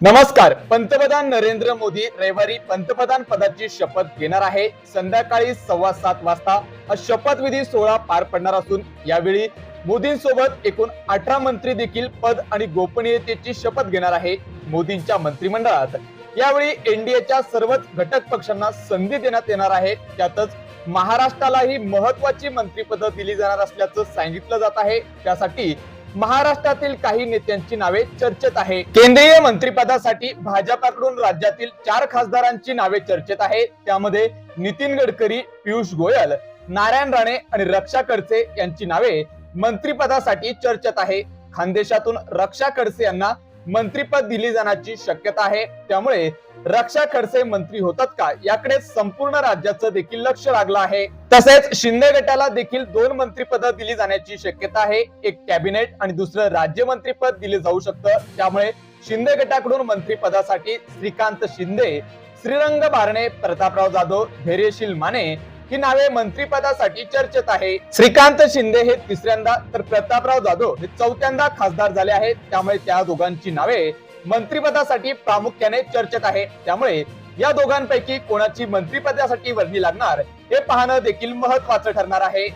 नमस्कार. पंतप्रधान नरेंद्र मोदी रविवारी पंतप्रधान पदाची शपथ घेणार आहे. संध्याकाळी सव्वा सात वाजता हा शपथविधी सोहळा पार पडणार असून यावेळी मोदींसोबत एकूण अठरा मंत्री देखील पद आणि गोपनीयतेची शपथ घेणार आहे मोदींच्या मंत्रिमंडळात. यावेळी एनडीएच्या सर्वच घटक पक्षांना संधी देण्यात येणार आहे. त्यातच महाराष्ट्रालाही महत्वाची मंत्रिपद दिली जाणार असल्याचं सांगितलं जात आहे. त्यासाठी महाराष्ट्रातील काही नेत्यांची नावे चर्चेत आहे. केंद्रीय मंत्रिपदासाठी भाजपाकडून राज्यातील चार खासदारांची नावे चर्चेत आहे. त्यामध्ये नितीन गडकरी पियुष गोयल नारायण राणे आणि रक्षा खडसे यांची नावे मंत्रिपदासाठी चर्चेत आहे. खानदेशातून रक्षा खडसे यांना मंत्रीपद दिली जाण्याची शक्यता आहे. त्यामुळे रक्षा खडसे मंत्री होतात का? याकडे संपूर्ण राज्याचं देखील लक्ष लागलं आहे. तसेच शिंदे गटाला देखील दोन मंत्रीपद दिली जाण्याची शक्यता आहे. एक कॅबिनेट आणि दुसरं राज्यमंत्रीपद दिले जाऊ शकतं. त्यामुळे शिंदे गटाकडून मंत्रीपदासाठी श्रीकांत शिंदे श्रीरंग बारणे प्रतापराव जाधव धैर्यशील माने ही नावे मंत्रिपदासाठी चर्चेत आहे. श्रीकांत शिंदे हे तिसऱ्यांदा तर प्रतापराव जाधव हे चौथ्यांदा खासदार झाले आहेत. त्यामुळे त्या दोघांची नावे मंत्रिपदासाठी प्रामुख्याने चर्चेत आहे. त्यामुळे या दोघांपैकी कोणाची मंत्रिपदासाठी वर्णी लागणार हे पाहणं देखील महत्वाचं ठरणार आहे.